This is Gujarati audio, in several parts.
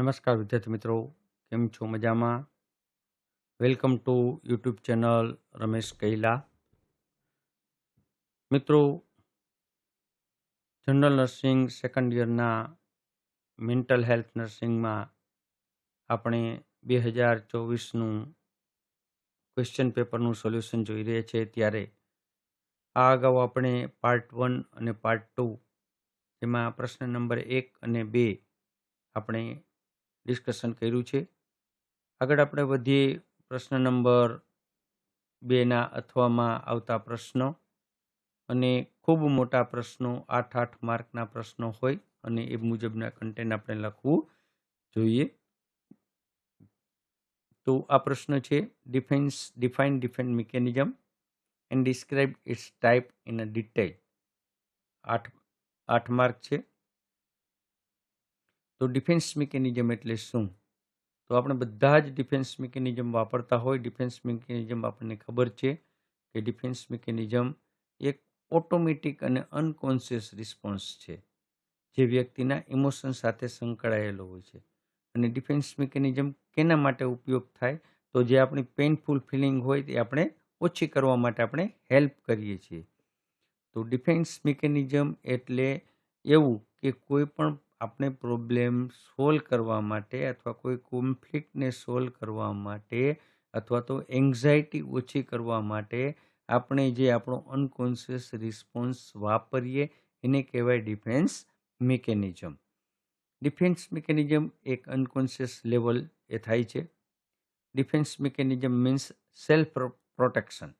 નમસ્કાર વિદ્યાર્થી મિત્રો, કેમ છો મજામાં? Welcome to YouTube channel Ramesh Kaila. મિત્રો જનરલ નર્સિંગ સેકન્ડ યરના મેન્ટલ હેલ્થ નર્સિંગમાં આપણે બે હજાર ચોવીસનું ક્વેશ્ચન પેપરનું સોલ્યુશન જોઈ રહ્યા છીએ. ત્યારે આ અગાઉ આપણે પાર્ટ વન અને પાર્ટ ટુ જેમાં પ્રશ્ન નંબર એક અને બે આપણે ડિસ્કશન કર્યું છે. આગળ આપણે વધીએ પ્રશ્ન નંબર બેના અથવામાં આવતા પ્રશ્નો. અને ખૂબ મોટા પ્રશ્નો, આઠ આઠ માર્કના પ્રશ્નો હોય અને એ મુજબના કન્ટેન્ટ આપણે લખવું જોઈએ. તો આ પ્રશ્ન છે defence define defence mechanism and describe its type in a detail આઠ આઠ માર્ક છે. તો ડિફેન્સ મિકેનિઝમ એટલે શું? તો આપણે બધા જ ડિફેન્સ મિકેનિઝમ વાપરતા હોય ડિફેન્સ મિકેનિઝમ આપણને ખબર છે કે ડિફેન્સ મિકેનિઝમ એક ઓટોમેટિક અને અનકોન્શિયસ રિસ્પોન્સ છે, જે વ્યક્તિના ઇમોશન સાથે સંકળાયેલો હોય છે. અને ડિફેન્સ મિકેનિઝમ કેના માટે ઉપયોગ થાય? તો જે આપણી પેઇનફુલ ફિલિંગ હોય તે આપણે ઓછી કરવા માટે આપણે હેલ્પ કરીએ છીએ. તો ડિફેન્સ મિકેનિઝમ એટલે એવું કે કોઈ પણ આપણે પ્રોબ્લેમ સોલ્વ કરવા માટે અથવા કોઈ કોન્ફ્લિક્ટને સોલ્વ કરવા માટે અથવા તો એન્ઝાયટી ઓછી કરવા માટે આપણે જે આપણો અનકોન્શિયસ રિસ્પોન્સ વાપરીએ, એને કહેવાય ડિફેન્સ મિકેનિઝમ ડિફેન્સ મિકેનિઝમ એક અનકોન્શિયસ લેવલ એ થાય છે. Defence mechanism means self protection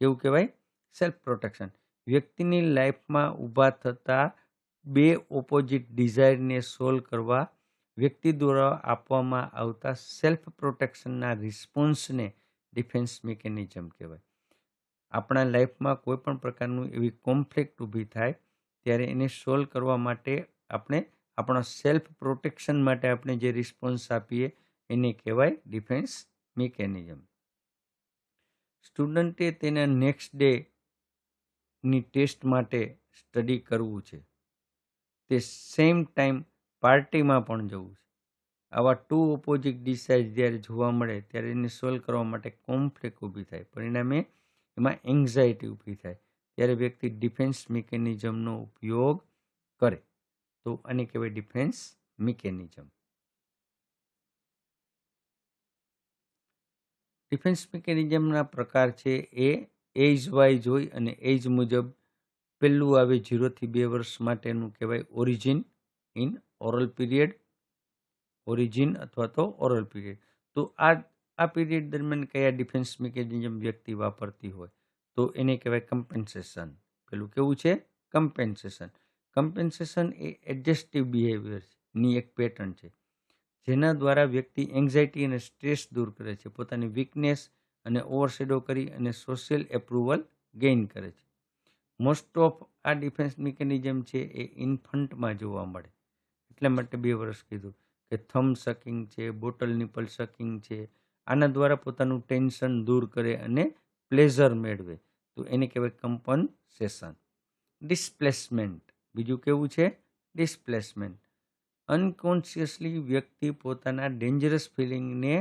કેવું કહેવાય? સેલ્ફ પ્રોટેક્શન વ્યક્તિની લાઈફમાં ઊભા થતા બે ઓપોઝિટ ડિઝાયરને સોલ્વ કરવા વ્યક્તિ દ્વારા આપવામાં આવતા સેલ્ફ પ્રોટેક્શનના રિસ્પોન્સને ડિફેન્સ મિકેનિઝમ કહેવાય. આપણા લાઈફમાં કોઈ પણ પ્રકારનું એવી કોન્ફ્લિક્ટ ઊભી થાય, ત્યારે એને સોલ્વ કરવા માટે આપણે આપણા સેલ્ફ પ્રોટેક્શન માટે આપણે જે રિસ્પોન્સ આપીએ, એને કહેવાય ડિફેન્સ મિકેનિઝમ સ્ટુડન્ટે તેના નેક્સ્ટ ડેની ટેસ્ટ માટે સ્ટડી કરવું છે. તે સેમ ટાઈમ પાર્ટીમાં પણ જવું છે. આવા ટુ ઓપોઝિટ ડિસાઇડ જ્યારે જોવા મળે ત્યારે એને સોલ્વ કરવા માટે કોન્ફ્લિક્ટ ઊભી થાય. પરિણામે એમાં એન્ઝાયટી ઊભી થાય ત્યારે વ્યક્તિ ડિફેન્સ મિકેનિઝમનો ઉપયોગ કરે. તો આને કહેવાય ડિફેન્સ મિકેનિઝમ ડિફેન્સ મિકેનિઝમના પ્રકાર છે એ એજ વાઇઝ હોય અને એજ મુજબ પહેલું આવે જીરોથી બે વર્ષ માટેનું કહેવાય origin in oral period origin અથવા તો ઓરલ પીરિયડ તો આ આ પીરિયડ દરમિયાન કયા ડિફેન્સ મિકેનિઝમ વ્યક્તિ વાપરતી હોય? તો એને કહેવાય કમ્પેન્સેશન પેલું કેવું છે? કમ્પેન્સેશન કમ્પેન્સેશન એ એડજસ્ટિવ બિહેવિયરની એક પેટર્ન છે. જેના દ્વારા વ્યક્તિ એન્ઝાયટી અને સ્ટ્રેસ દૂર કરે છે. પોતાની વીકનેસ અને ઓવરશેડો કરી અને સોશિયલ એપ્રુવલ ગેઇન કરે છે. મોસ્ટ ઓફ આ ડિફેન્સ મિકેનિઝમ છે એ ઇન્ફન્ટમાં જોવા મળે. એટલા માટે બે વર્ષ કીધું કે થમ સકિંગ છે બોટલ નિપલ સકિંગ છે, આના દ્વારા પોતાનું ટેન્શન દૂર કરે અને પ્લેઝર મેળવે. તો એને કહેવાય કમ્પનસેશન ડિસ્પ્લેસમેન્ટ બીજું કેવું છે? ડિસ્પ્લેસમેન્ટ અનકોન્શિયસલી વ્યક્તિ પોતાના ડેન્જરસ ફિલિંગને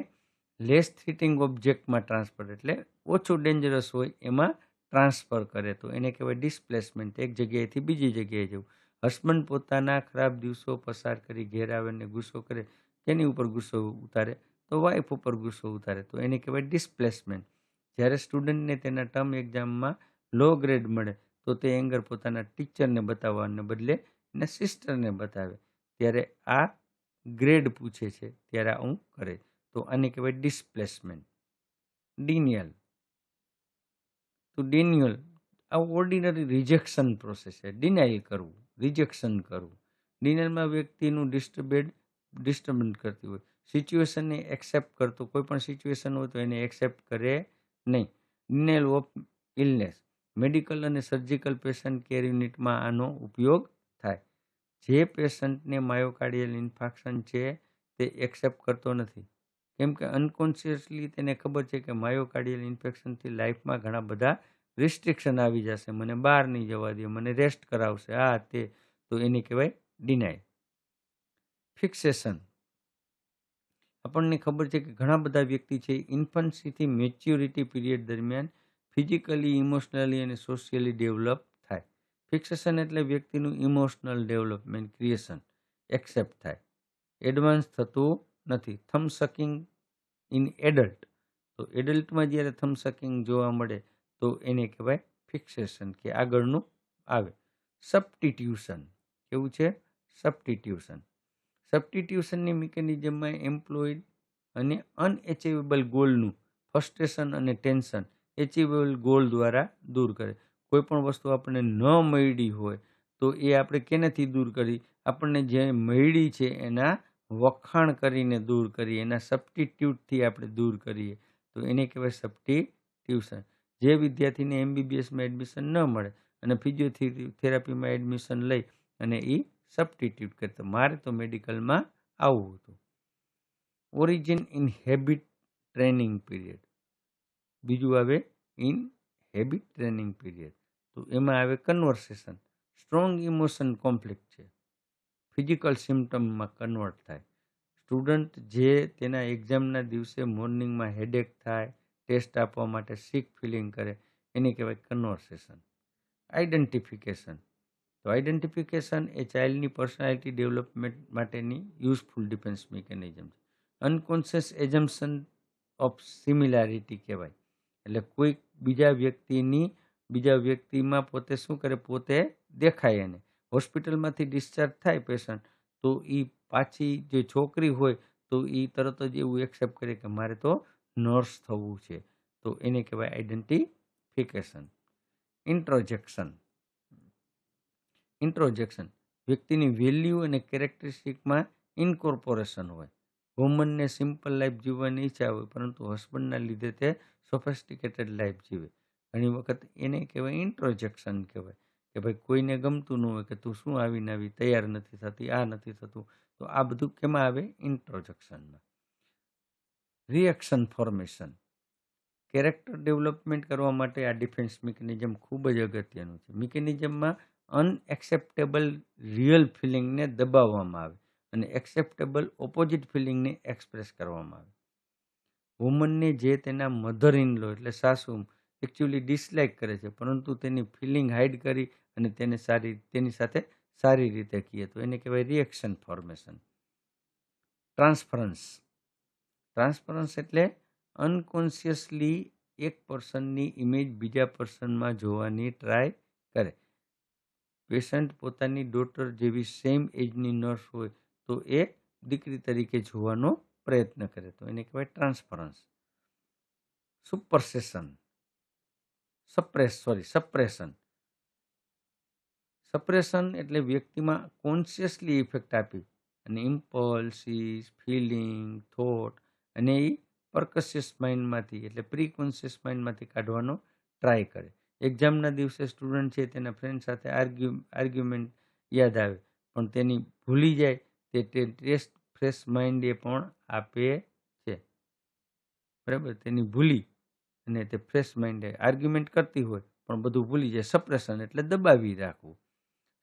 લેસ થ્રીટિંગ ઓબ્જેક્ટમાં ટ્રાન્સફર એટલે ઓછું ડેન્જરસ હોય એમાં ટ્રાન્સફર કરે તો એને કહેવાય ડિસ્પ્લેસમેન્ટ. એક જગ્યાએથી બીજી જગ્યાએ જવું. હસબન્ડ પોતાના ખરાબ દિવસો પસાર કરી ઘેર આવે ને ગુસ્સો કરે, તેની ઉપર ગુસ્સો ઉતારે, તો વાઈફ ઉપર ગુસ્સો ઉતારે, તો એને કહેવાય ડિસ્પ્લેસમેન્ટ. જ્યારે સ્ટુડન્ટને તેના ટર્મ એક્ઝામમાં લો ગ્રેડ મળે, તો તે એંગર પોતાના ટીચરને બતાવવાને બદલે એને સિસ્ટરને બતાવે. ત્યારે આ ગ્રેડ પૂછે છે, ત્યારે હું કરે. તો આને કહેવાય ડિસ્પ્લેસમેન્ટ. ડિનિયલ. તો ડિન્યુઅલ આ ઓર્ડિનરી રિજેક્શન પ્રોસેસ છે. ડિનાઇલ કરવું રિજેક્શન કરવું. ડિનાઇલમાં વ્યક્તિનું ડિસ્ટર્બેડ ડિસ્ટર્બન્સ કરતી હોય. સિચ્યુએશનને એક્સેપ્ટ કરતો, કોઈ પણ સિચ્યુએશન હોય તો એને એક્સેપ્ટ કરે નહીં. ડિનાઇલ ઓફ ઇલનેસ મેડિકલ અને સર્જિકલ પેશન્ટ કેર યુનિટમાં આનો ઉપયોગ થાય. જે પેશન્ટને માયોકાર્ડિયલ ઇન્ફેક્શન છે, તે એક્સેપ્ટ કરતો નથી. કેમ કે અનકોન્શિયસલી તેને ખબર છે કે માયોકાર્ડિયલ ઇન્ફેક્શનથી લાઈફમાં ઘણા બધા રિસ્ટ્રિક્શન આવી જશે. મને બહાર નહીં જવા દે મને રેસ્ટ કરાવશે. આ તે, તો એને કહેવાય ડિનાય ફિક્સેશન આપણને ખબર છે કે ઘણા બધા વ્યક્તિ છે ઇન્ફન્સીથી મેચ્યોરિટી પીરિયડ દરમિયાન ફિઝિકલી ઇમોશનલી અને સોશિયલી ડેવલપ થાય. ફિક્સેશન એટલે વ્યક્તિનું ઇમોશનલ ડેવલપમેન્ટ ક્રિએશન એક્સેપ્ટ થાય. એડવાન્સ થતું નથી. થમ સકિંગ ઇન એડલ્ટ તો એડલ્ટમાં જ્યારે થમ સકિંગ જોવા મળે, તો એને કહેવાય ફિક્સેશન કે આગળનું આવે. સબસ્ટિટ્યુશન કેવું છે? સબસ્ટિટ્યુશન સબસ્ટિટ્યુશનની મિકેનિઝમમાં એમ્પ્લોઈડ અને અનએચિવેબલ ગોલનું ફ્રસ્ટ્રેશન અને ટેન્શન એચિવેબલ ગોલ દ્વારા દૂર કરે. કોઈ પણ વસ્તુ આપણને ન મળી હોય, તો એ આપણે કેનાથી દૂર કરી? આપણને જે મળી છે એના વખાણ કરીને દૂર કરીએ, એના સબસ્ટિટ્યુટથી આપણે દૂર કરીએ, તો એને કહેવાય સબસ્ટિટ્યુશન જે વિદ્યાર્થીને એમબીબીએસમાં એડમિશન ન મળે અને ફિઝિયોથેરાપીમાં એડમિશન લઈ અને એ સબસ્ટિટ્યુટ કરે, તો મારે તો મેડિકલમાં આવવું હતું. Origin in habit training period બીજું આવે ઇન હેબિટ ટ્રેનિંગ પીરિયડ તો એમાં આવે કન્વર્સેશન સ્ટ્રોંગ ઇમોશન કોન્ફ્લિક્ટ છે. ફિઝિકલ સિમ્ટમમાં કન્વર્ટ થાય. સ્ટુડન્ટ જે તેના એક્ઝામના દિવસે મોર્નિંગમાં હેડેક થાય, ટેસ્ટ આપવા માટે સિક ફિલિંગ કરે, એને કહેવાય કન્વર્સેશન. આઈડેન્ટિફિકેશન તો આઈડેન્ટિફિકેશન એ ચાઇલ્ડની પર્સનાલિટી ડેવલપમેન્ટ માટેની યુઝફુલ ડિફેન્સ મિકેનિઝમ છે. અનકોન્શિયસ એઝમ્પશન ઓફ સિમિલારિટી કહેવાય. એટલે કોઈક બીજા વ્યક્તિની, બીજા વ્યક્તિમાં પોતે શું કરે? પોતે દેખાય એને. હોસ્પિટલમાંથી ડિસ્ચાર્જ થાય પેશન્ટ, તો એ પાછી જે છોકરી હોય, તો એ તરત જ એવું એક્સેપ્ટ કરે કે મારે તો નર્સ થવું છે. તો એને કહેવાય આઈડેન્ટિફિકેશન. ઇન્ટ્રોજેક્શન. ઇન્ટ્રોજેક્શન. વ્યક્તિની વેલ્યુ અને કેરેક્ટરિસ્ટિકમાં ઇન્કોર્પોરેશન હોય. વુમનને સિમ્પલ લાઈફ જીવવાની ઈચ્છા હોય, પરંતુ હસબન્ડના લીધે તે સોફેસ્ટિકેટેડ લાઈફ જીવે. ઘણી વખત એને કહેવાય ઇન્ટ્રોજેક્શન કહેવાય. કે ભાઈ કોઈને ગમતું ન હોય કે તું શું આવીને આવી, તૈયાર નથી થતી, આ નથી થતું, તો આ બધું કેમાં આવે? ઇન્ટ્રોજેક્શનમાં રિએક્શન ફોર્મેશન કેરેક્ટર ડેવલપમેન્ટ કરવા માટે આ ડિફેન્સ મિકેનિઝમ ખૂબ જ અગત્યનું છે. મિકેનિઝમમાં અનએક્સેપ્ટેબલ રિયલ ફિલિંગને દબાવવામાં આવે અને એક્સેપ્ટેબલ ઓપોઝિટ ફિલિંગને એક્સપ્રેસ કરવામાં આવે. વુમનને જે તેના મધર ઇન લો એટલે સાસુ એકચ્યુઅલી ડિસલાઇક કરે છે. પરંતુ તેની ફિલિંગ હાઇડ કરી અને તેને સારી, તેની સાથે સારી રીતે કહીએ તો એને કહેવાય રિએક્શન ફોર્મેશન ટ્રાન્સફરન્સ ટ્રાન્સફરન્સ એટલે અનકોન્શિયસલી એક પર્સનની ઇમેજ બીજા પર્સનમાં જોવાની ટ્રાય કરે. પેશન્ટ પોતાની ડોટર જેવી સેમ એજની નર્સ હોય તો એ દીકરી તરીકે જોવાનો પ્રયત્ન કરે. તો એને કહેવાય transference supersession suppress sorry suppression suppression એટલે વ્યક્તિમાં કોન્શિયસલી ઇફેક્ટ આપી. અને ઇમ્પલ્સીસ ફિલિંગ થોટ અને એ પરકશિયસ માઇન્ડમાંથી એટલે પ્રી કોન્શિયસ માઇન્ડમાંથી કાઢવાનો ટ્રાય કરે. એક્ઝામના દિવસે સ્ટુડન્ટ છે, તેના ફ્રેન્ડ સાથે આર્ગ્યુ આર્ગ્યુમેન્ટ યાદ આવે. પણ તેની ભૂલી જાય, તે ટેસ્ટ ફ્રેશ માઇન્ડ એ પણ આપે છે. બરાબર? તેની ભૂલી અને તે ફ્રેશ માઇન્ડે આર્ગ્યુમેન્ટ કરતી હોય, પણ બધું ભૂલી જાય. સપ્રેશન એટલે દબાવી રાખવું.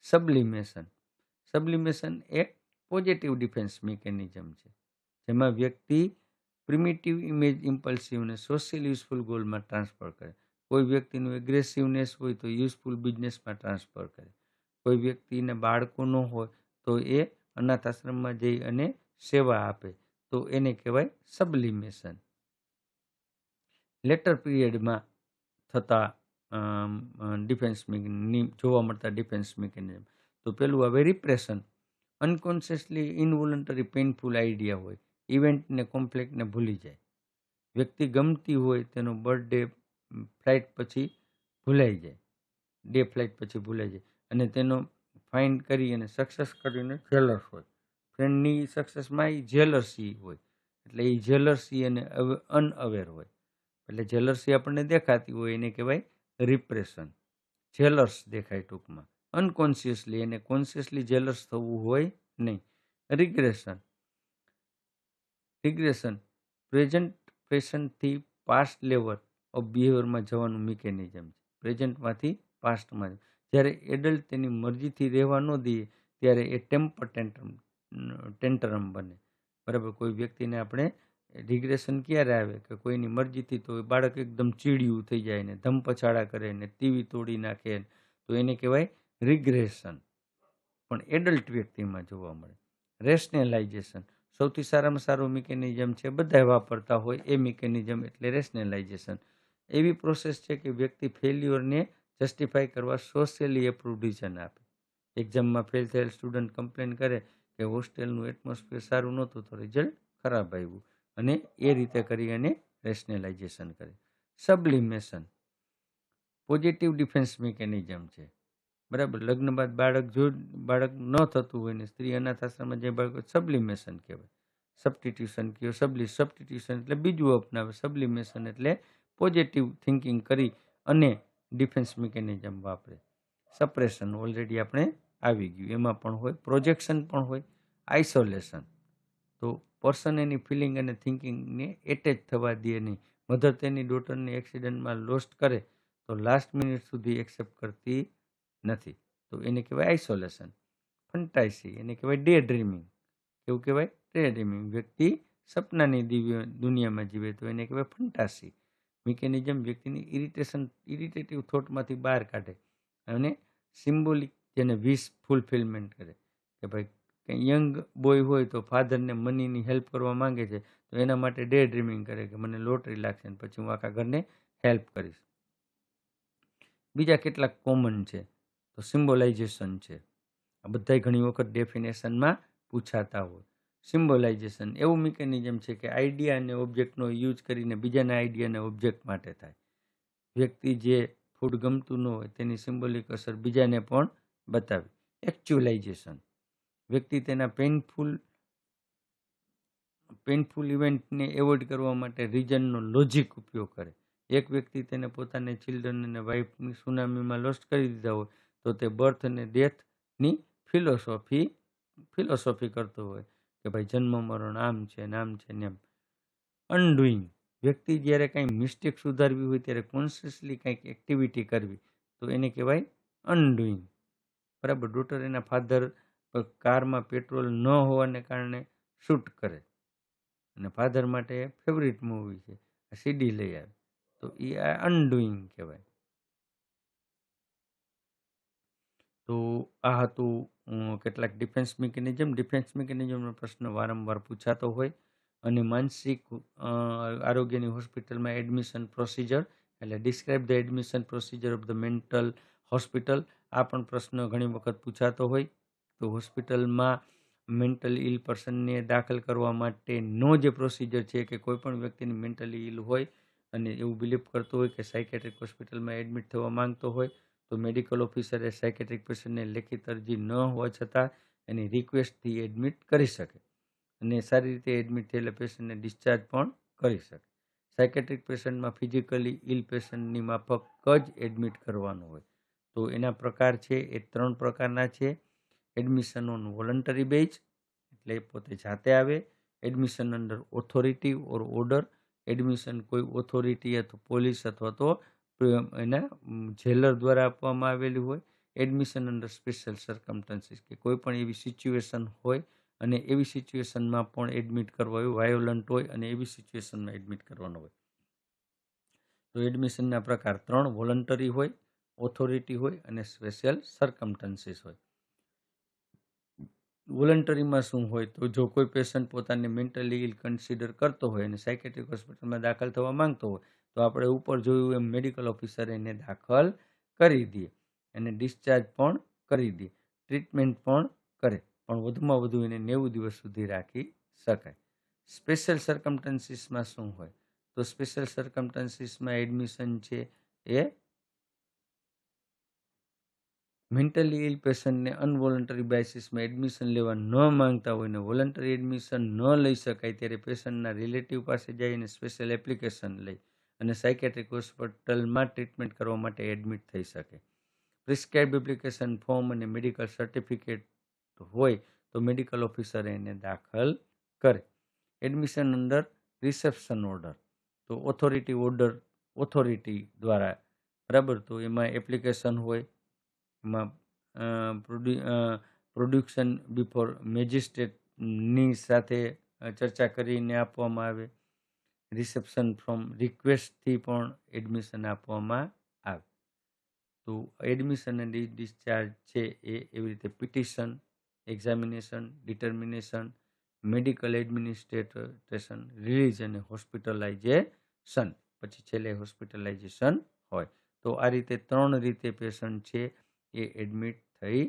સબલિમેશન સબલિમેશન એક પોઝિટિવ ડિફેન્સ મિકેનિઝમ છે. જેમાં વ્યક્તિ પ્રિમિટિવ ઇમેજ ઇમ્પલ્સિવને સોશિયલ યુઝફુલ ગોલમાં ટ્રાન્સફર કરે. કોઈ વ્યક્તિનું એગ્રેસિવનેસ હોય તો યુઝફુલ બિઝનેસમાં ટ્રાન્સફર કરે. કોઈ વ્યક્તિને બાળકો ન હોય તો એ અનાથ આશ્રમમાં જઈ અને સેવા આપે. તો એને કહેવાય સબલિમેશન લેટર પીરિયડમાં થતા ડિફેન્સ જોવા મળતા ડિફેન્સ મિકેનિઝમ. તો પેલું આવે રિપ્રેશન. અનકોન્શિયસલી ઇનવોલન્ટરી પેઇનફુલ આઈડિયા હોય. ઇવેન્ટને કોમ્પ્લેક્ટને ભૂલી જાય. વ્યક્તિ ગમતી હોય તેનો બર્થડે ફ્લાઇટ પછી ભૂલાઈ જાય. ડે ફ્લાઇટ પછી ભૂલાઈ જાય. અને તેનો ફાઇન્ડ કરી અને સક્સેસ કરીને જેલર્સ હોય. ફ્રેન્ડની સક્સેસમાં એ જેલર્સી હોય. એટલે એ જેલર્સી અને અનઅવેર હોય. એટલે જેલર્સી આપણને દેખાતી હોય એને કહેવાય રિપ્રેશન જેલર્સ દેખાય ટૂંકમાં. અનકોન્શિયસલી એને કોન્શિયસલી જેલર્સ થવું હોય નહીં. રિગ્રેશન રિગ્રેશન પ્રેઝન્ટ પેશન્ટથી પાસ્ટ લેવલ ઓફ બિહેવિયરમાં જવાનું મિકેનિઝમ છે. પ્રેઝન્ટમાંથી પાસ્ટમાં જ્યારે એડલ્ટ તેની મરજીથી રહેવા ન દઈએ, ત્યારે એ ટેમ્પર ટેન્ટરમ ટેન્ટરમ બને. બરાબર? કોઈ વ્યક્તિને આપણે રિગ્રેશન ક્યારે આવે? કે કોઈની મરજીથી તો બાળક એકદમ ચીડિયું થઈ જાય ને ધમપછાડા કરે ને, ટીવી તોડી નાખે તો એને કહેવાય રિગ્રેશન. પણ એડલ્ટ વ્યક્તિમાં જોવા મળે. રેશનેલાઇઝેશન. સૌથી સારામાં સારું મિકેનિઝમ છે બધા વાપરતા હોય એ મિકેનિઝમ એટલે રેશનેલાઇઝેશન. એવી પ્રોસેસ છે કે વ્યક્તિ ફેલ્યુઅરને જસ્ટિફાય કરવા સોશિયલી એપ્રુવ રીઝન આપે. એક્ઝામમાં ફેલ થયેલ સ્ટુડન્ટ કમ્પ્લેન કરે કે હોસ્ટેલનું એટમોસ્ફિયર સારું નહોતું, તો રિઝલ્ટ ખરાબ આવ્યું. અને એ રીતે કરી અને રેશનલાઇઝેશન કરે. સબલિમેશન પોઝિટિવ ડિફેન્સ મિકેનિઝમ છે. બરાબર? લગ્ન બાદ બાળક જો, બાળક ન થતું હોય ને સ્ત્રી અનાથ આશ્રમમાં જે બાળકો સબલિમેશન કહેવાય. સબસ્ટિટ્યુશન કયો સબલી સબસ્ટિટ્યુશન એટલે બીજું અપનાવે. સબલિમેશન એટલે પોઝિટિવ થિંકિંગ કરી અને ડિફેન્સ મિકેનિઝમ વાપરે. સપ્રેશન ઓલરેડી આપણે આવી ગયું. એમાં પણ હોય પ્રોજેક્શન પણ હોય આઇસોલેશન તો પર્સન એની ફિલિંગ અને થિંકિંગને એટેચ થવા દે નહીં. મધર તેની ડોટરને એક્સિડન્ટમાં લોસ્ટ કરે, તો લાસ્ટ મિનિટ સુધી એક્સેપ્ટ કરતી નથી. તો એને કહેવાય આઇસોલેશન ફંટાઇસી એને કહેવાય ડે ડ્રીમિંગ એવું કહેવાય? ડે ડ્રીમિંગ વ્યક્તિ સપનાની દિવ્ય દુનિયામાં જીવે તો એને કહેવાય ફંટાસી મિકેનિઝમ વ્યક્તિની ઇરિટેશન ઇરિટેટિવ થોટમાંથી બહાર કાઢે અને સિમ્બોલિક જેને વિશ ફૂલફિલમેન્ટ કરે. કે ભાઈ કંઈ યંગ બોય હોય તો ફાધરને મનીની હેલ્પ કરવા માંગે છે, તો એના માટે ડે ડ્રીમિંગ કરે કે મને લોટરી લાગશે ને પછી હું આખા ઘરને હેલ્પ કરીશ. બીજા કેટલાક કોમન છે, તો સિમ્બોલાઇઝેશન છે. આ બધાય ઘણી વખત ડેફિનેશનમાં પૂછાતા હોય. સિમ્બોલાઇઝેશન એવું મિકેનિઝમ છે કે આઈડિયા અને ઓબ્જેક્ટનો યુઝ કરીને બીજાના આઈડિયા અને ઓબ્જેક્ટ માટે થાય. વ્યક્તિ જે ફૂડ ગમતું ન હોય તેની સિમ્બોલિક અસર બીજાને પણ બતાવી. એકચ્યુલાઇઝેશન વ્યક્તિ તેના પેઇનફુલ પેઇનફુલ ઇવેન્ટને એવોઇડ કરવા માટે રીઝનનો લોજિક ઉપયોગ કરે. એક વ્યક્તિ તેને પોતાને ચિલ્ડ્રન અને વાઇફની સુનામીમાં લોસ્ટ કરી દીધા હોય, તો તે બર્થ અને ડેથની ફિલોસોફી ફિલોસોફી કરતો હોય કે ભાઈ જન્મ મરણ આમ છે ને આમ છે ને એમ. અનડુઈંગ વ્યક્તિ જ્યારે કાંઈ મિસ્ટેક સુધારવી હોય, ત્યારે કોન્શિયસલી કંઈક એક્ટિવિટી કરવી, તો એને કહેવાય અનડુઈંગ બરાબર? ડોટર એના ફાધર કારમાં પેટ્રોલ ન હોવાને કારણે શૂટ કરે. અને ફાધર માટે ફેવરિટ મૂવી છે સીડી લઈ આવે. તો એ આ અનડુઈંગ કહેવાય. તો આ હતું કેટલાક ડિફેન્સ મિકેનિઝમ. ડિફેન્સ મિકેનિઝમનો પ્રશ્ન વારંવાર પૂછાતો હોય અને માનસિક આરોગ્યની હોસ્પિટલમાં એડમિશન પ્રોસિજર, એટલે describe the admission procedure of the mental hospital, આ પણ પ્રશ્ન ઘણી વખત પૂછાતો હોય. તો હોસ્પિટલમાં મેન્ટલ ઇલ પર્સનને દાખલ કરવા માટેનો જે પ્રોસિજર છે કે કોઈપણ વ્યક્તિને મેન્ટલી ઇલ હોય અને એવું બિલીવ કરતો હોય કે સાયકેટ્રિક હોસ્પિટલમાં એડમિટ થવા માંગતો હોય, તો મેડિકલ ઓફિસરે સાયકેટ્રિક પેશન્ટને લેખિત અરજી ન હોવા છતાં એની રિક્વેસ્ટથી એડમિટ કરી શકે. અને સારી રીતે એડમિટ થયેલા પેશન્ટને ડિસ્ચાર્જ પણ કરી શકે. સાયકેટ્રિક પેશન્ટમાં ફિઝિકલી ઇલ પેશન્ટની માફક જ એડમિટ કરવાનું હોય. તો એના પ્રકાર છે, એ ત્રણ પ્રકારના છે. એડમિશન ઓન વોલન્ટરી બેઝ એટલે પોતે જાતે આવે. Admission under authority or order admission કોઈ ઓથોરિટી અથવા પોલીસ અથવા તો એના જેલર દ્વારા આપવામાં આવેલી હોય. એડમિશન અંડર સ્પેશિયલ સર્કમટન્સીસ કે કોઈ પણ એવી સિચ્યુએશન હોય અને એવી સિચ્યુએશનમાં પણ એડમિટ કરવા હોય વાયોલન્ટ હોય અને એવી સિચ્યુએશનમાં એડમિટ કરવાનો હોય. તો એડમિશનના પ્રકાર ત્રણ વોલન્ટરી હોય ઓથોરિટી હોય અને સ્પેશિયલ સર્કમટન્સીસ હોય. વોલન્ટરીમાં શું હોય તો જો કોઈ પેશન્ટ પોતાને મેન્ટલી ઇલ કન્સિડર કરતો હોય અને સાયકેટ્રિક હોસ્પિટલમાં દાખલ થવા માંગતો હોય, તો આપણે ઉપર જોયું એમ મેડિકલ ઓફિસર એને દાખલ કરી દે એને ડિસ્ચાર્જ પણ કરી દે ટ્રીટમેન્ટ પણ કરે, પણ વધુમાં વધુ એને નેવું દિવસ સુધી રાખી શકાય. સ્પેશિયલ સરકમટન્સીસમાં શું હોય? તો સ્પેશિયલ સરકમટન્સીસમાં એડમિશન છે એ મેન્ટલી ઇલ પેશન્ટને અનવોલન્ટરી બેસિસમાં એડમિશન લેવા ન માંગતા હોય ને વોલન્ટરી એડમિશન ન લઈ શકાય ત્યારે પેશન્ટના રિલેટિવ પાસે જઈને સ્પેશિયલ એપ્લિકેશન લઈ અને સાયકેટ્રિક હોસ્પિટલમાં ટ્રીટમેન્ટ કરવા માટે એડમિટ થઈ શકે. પ્રિસ્ક્રાઇબ એપ્લિકેશન ફોર્મ અને મેડિકલ સર્ટિફિકેટ હોય તો મેડિકલ ઓફિસર એને દાખલ કરે. એડમિશન અંડર રિસેપ્શન ઓર્ડર તો ઓથોરિટી ઓર્ડર ઓથોરિટી દ્વારા બરાબર તો એમાં એપ્લિકેશન હોય માં પ્રોડ્યુક્શન બિફોર મેજિસ્ટ્રેટની સાથે ચર્ચા કરીને આપવામાં આવે. રિસેપ્શન ફ્રોમ રિક્વેસ્ટથી પણ એડમિશન આપવામાં આવે. તો એડમિશન અને ડિસ્ચાર્જ છે એ એવી રીતે petition examination determination medical administration release અને હોસ્પિટલાઇઝેશન પછી છેલ્લે હોસ્પિટલાઇઝેશન હોય. તો આ રીતે ત્રણ રીતે પેશન્ટ છે. એ એડમિટ થઈ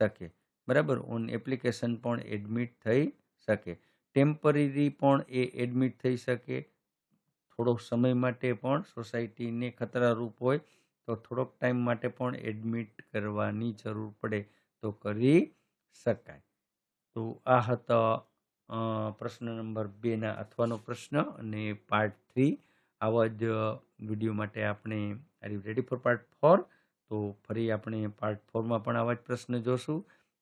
શકે. બરાબર? ઓન એપ્લિકેશન પણ એડમિટ થઈ શકે. ટેમ્પરરી પણ એ એડમિટ થઈ શકે. થોડો સમય માટે પણ સોસાયટીને ખતરારૂપ હોય, તો થોડોક ટાઈમ માટે પણ એડમિટ કરવાની જરૂર પડે, તો કરી શકાય. તો આ હતા પ્રશ્ન નંબર બેના અથવાનો પ્રશ્ન અને પાર્ટ થ્રી આવા જ વીડિયો માટે આપણે are you ready for part four તો ફરી આપણે પાર્ટ ફોરમાં પણ આવા જ પ્રશ્ન જોશું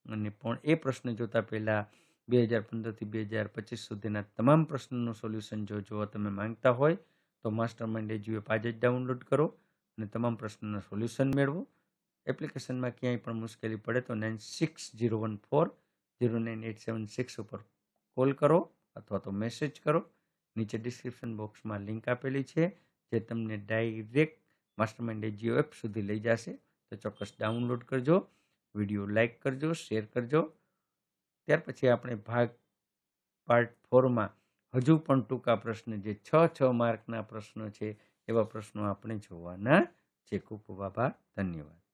અને પણ એ પ્રશ્ન જોતા પહેલાં બે હજાર પંદરથી બે હજાર પચીસ સુધીના તમામ પ્રશ્નોનું સોલ્યુશન જો જોવા તમે માંગતા હોય તો માસ્ટર માઇન્ડ એજ્યુ એપ આજે જ ડાઉનલોડ કરો અને તમામ પ્રશ્નોના સોલ્યુશન મેળવો. એપ્લિકેશનમાં ક્યાંય પણ મુશ્કેલી પડે તો nine six zero one four zero nine eight seven six ઉપર કોલ કરો અથવા તો મેસેજ કરો. નીચે ડિસ્ક્રિપ્શન બોક્સમાં લિંક આપેલી છે જે તમને ડાયરેક્ટ માસ્ટરમાઇન્ડ જીઓ એપ સુધી લઈ જશે. તો ચોક્કસ ડાઉનલોડ કરજો, વીડિયો લાઇક કરજો, શેર કરજો. ત્યાર પછી આપણે ભાગ પાર્ટ ફોરમાં હજુ પણ ટૂંકા પ્રશ્ન જે છ છ માર્કના પ્રશ્નો છે એવા પ્રશ્નો આપણે જોવાના છે. ખૂબ ખૂબ આભાર. ધન્યવાદ.